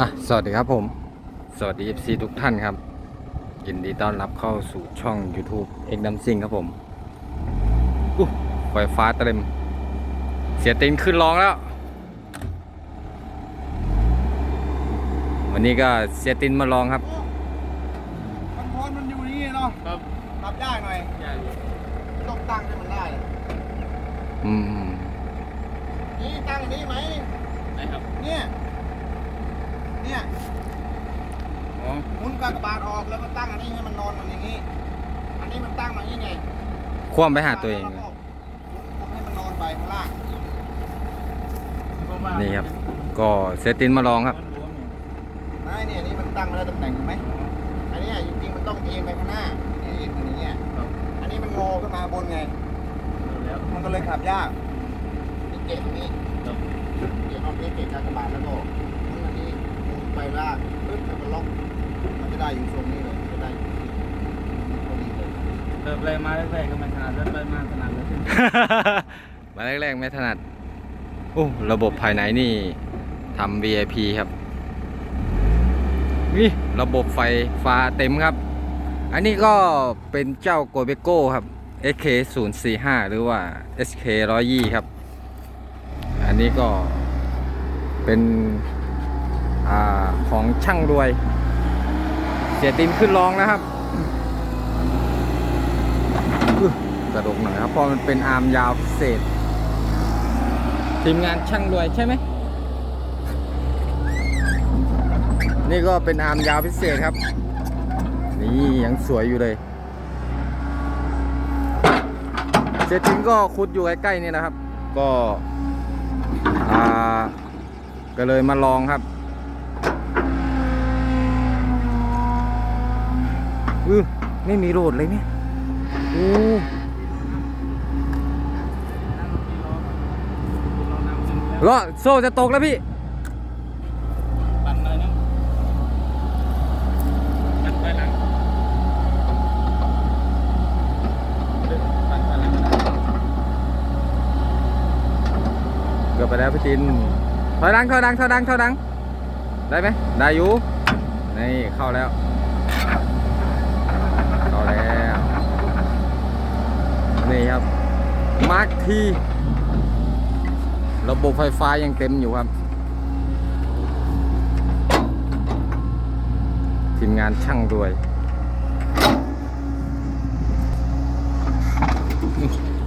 อะสวัสดีครับผม สวัสดี FC ทุกท่านครับ ยินดีต้อนรับเข้าสู่ช่อง YouTube เอกดัมซิงครับผมอู้ไฟฟ้าเต็ม เสียตินขึ้นร้องแล้ว วันนี้ก็เสียตินมาลองครับ มันพอนมันอยู่นี่เนาะครับขับยากหน่อยใหญ่ต้องตั้งให้มันได้ อืม นี่ตั้งอันนี้ไหมไหนครับ เนี่ย เนี่ยอ๋อหมุนกากบาทออกแล้วก็ตั้งอันนี้ให้มันนอนมันอย่างนี้ อันนี้มันตั้งมาอย่างนี้ไงคว่ำไปหาตัวเอง แล้ก็หมุนให้มันนอนไปข้างล่างนี่ครับ ก็เสียตินมาลองครับนายเนี่ยนี่มันตั้งมาแล้วตำแหน่งถูกไหมอันเนี้ยจริงๆมันต้องเอียงไปข้างหน้าเนี่ยเอียงไปอย่างเงี้ยครับอันนี้มันงอขึ้นมาบนไงแล้วมันก็เลยขับยากนี่เกะตรงนี้ ล่างปึ๊บแล้วก็ล็อกมันจะได้อยู่ทรงนี้เลยมันจะได้อยู่ที่พอดีเลยเติมอะไรมาแรกๆก็ไม่ถนัดเริ่มไปมาถนัดแล้วขึ้นมาแรกๆไม่ถนัดโอ้ระบบภายในนี่ทำ VIP ครับนี่ระบบไฟฟ้าเต็มครับ อันนี้ก็เป็นเจ้าโกเบโก้ครับ SK 0 4 5หรือว่า SK 120ครับ อันนี้ก็เป็น อของช่างรวย เสียตินขึ้นรองนะครับกระดกหน่อยครับเพราะมันเป็นอาร์มยาวพิเศษ ทีมงานช่างรวยใช่ไหมนี่ก็เป็นอาร์มยาวพิเศษครับ นี่ยังสวยอยู่เลยเจจริงก็ขุดอยู่ใกล้ๆนี่นะครับ ก็ ก็เลยมาลองครับ อือไม่มีโรดเลยเนี่ยโอ้ล้อโซ่จะตกแล้วพี่ปั่นเลยนะปั่นไปหลังปั่นไปหลังเกือบไปแล้วพี่จินถอยดังถอยดังถอยดังถอยดัง ได้ไหมได้อยู่ นี่เข้าแล้ว เข้าแล้ว นี่ครับมาร์คทีระบบไฟฟ้ายังเต็มอยู่ครับ ทีมงานช่างรวย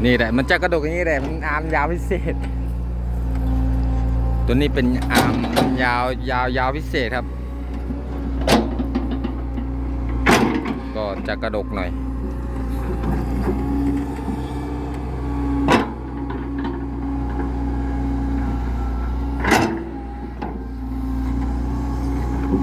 นี่แหละ มันจะกระดกอย่างนี้แหละ มันอาร์มยาวพิเศษ ตัวนี้เป็นอาร์มยาวยาวยาวพิเศษครับ ก็จะกระดกหน่อย อู้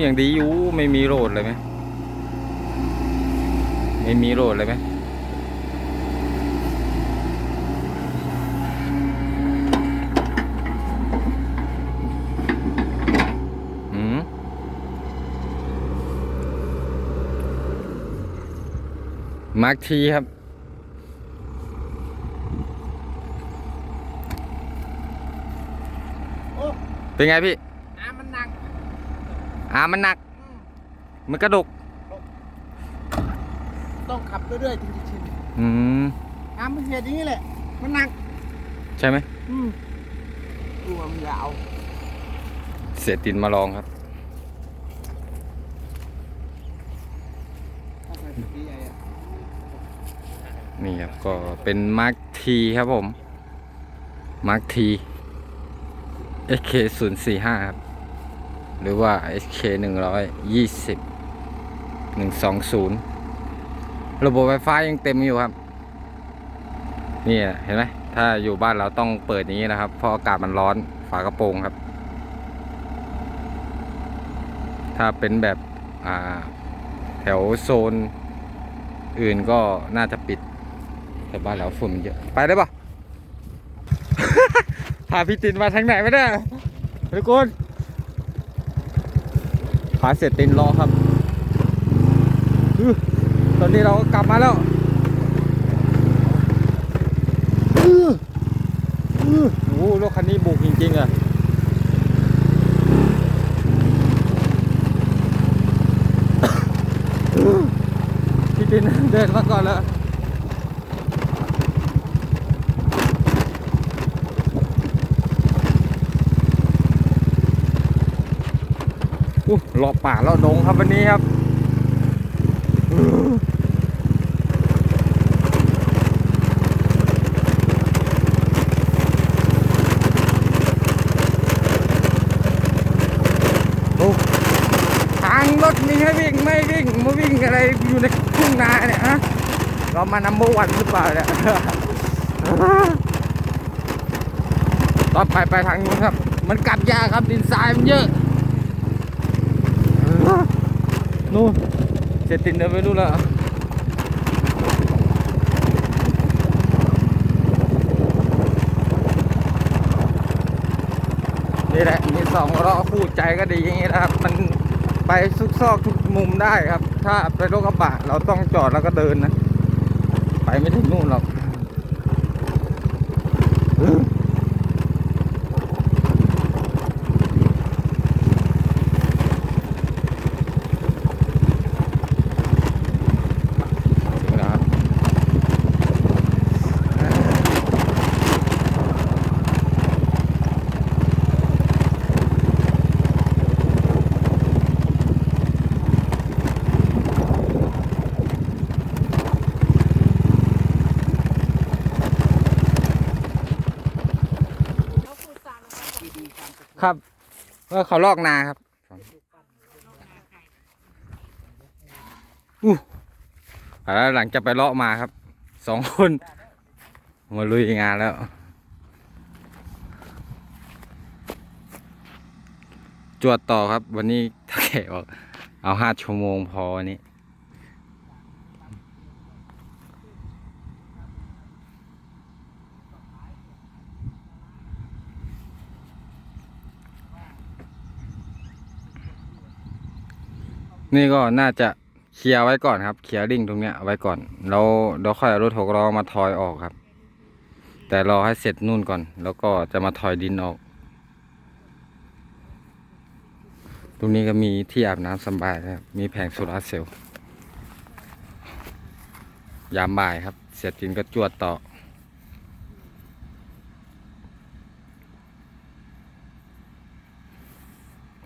อย่างดีอยู่ไม่มีโรดเลยไหมไม่มีโรดเลยไหม มาร์คทีครับ โอ้เป็นไงพี่น้ำมันหนักอ่ามันหนักมันกระดก ต้องขับเรื่อยๆถึงจะชินอืมน้ำมันเสียอย่างนี้แหละ มันหนัก ใช่ไหม อืมตัวมันยาวเสียตินมาลองครับถ้าใส่ถุงดีไอ้อะ นี่ครับก็เป็นมาร์คทีครับผมมาร์คที SK 0 4 5ครับ หรือว่า SK 120 120 ระบบไฟฟ้ายังเต็มอยู่ครับ นี่เห็นไหมถ้าอยู่บ้านเราต้องเปิดอย่างนี้นะครับ เพราะอากาศมันร้อนฝากระโปรงครับ ถ้าเป็นแบบแถวโซนอื่นก็น่าจะปิด แต่บ้านเราฝุ่นเยอะ ไปได้ปะพาพี่ตินมาทางไหนไม่ได้ทุกคนพาเสร็จตินรอครับ ตอนนี้เราก็กลับมาแล้วโอ้โหรถคันนี้บุกจริงๆอะพี่ตินเดินมาก่อนแล้ว อู้รอบป่ารอบดงครับวันนี้ครับโอ้ทางรถมีให้วิ่งไม่วิ่งมาวิ่งอะไรอยู่ในทุ่งนาเนี่ยฮะเรามานัมเบอร์วันหรือเปล่าเนี่ยต่อไปไปทางนู้นครับ มันกลับยากครับดินทรายมันเยอะ นู่นเจตินเดินไปนู่นล้วนี่แหละมีสองล้อคู่ใจก็ดีอย่างนี้นะครับ มันไปซุกซอกทุกมุมได้ครับ ถ้าไปรถกระบะเราต้องจอดแล้วก็เดินนะ ไปไม่ถึงนู่นหรอก ครับว่าเขาลอกนาครับอู้แล้วหลังจะไปเลาะมาครับสองคนมาลุยงานแล้ว จวดต่อครับ วันนี้ถ้าแขกบอกเอาห้าชั่วโมงพอวันนี้ นี่ก็น่าจะเคลียร์ไว้ก่อนครับ เคลียร์ริ่งตรงเนี้ยไว้ก่อนแล้วเราค่อยเอารถหกล้อมาทอยออกครับ แต่รอให้เสร็จนู่นก่อน แล้วก็จะมาทอยดินออก ตรงนี้ก็มีที่อาบน้ำสบายครับ มีแผงโซลาร์เซลล์ยามบ่ายครับ เสร็จดินก็จวดต่อ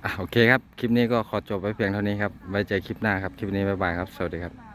อะโอเคครับ คลิปนี้ก็ขอจบไว้เพียงเท่านี้ครับ ไว้เจอคลิปหน้าครับ คลิปนี้บ๊ายบายครับ สวัสดีครับ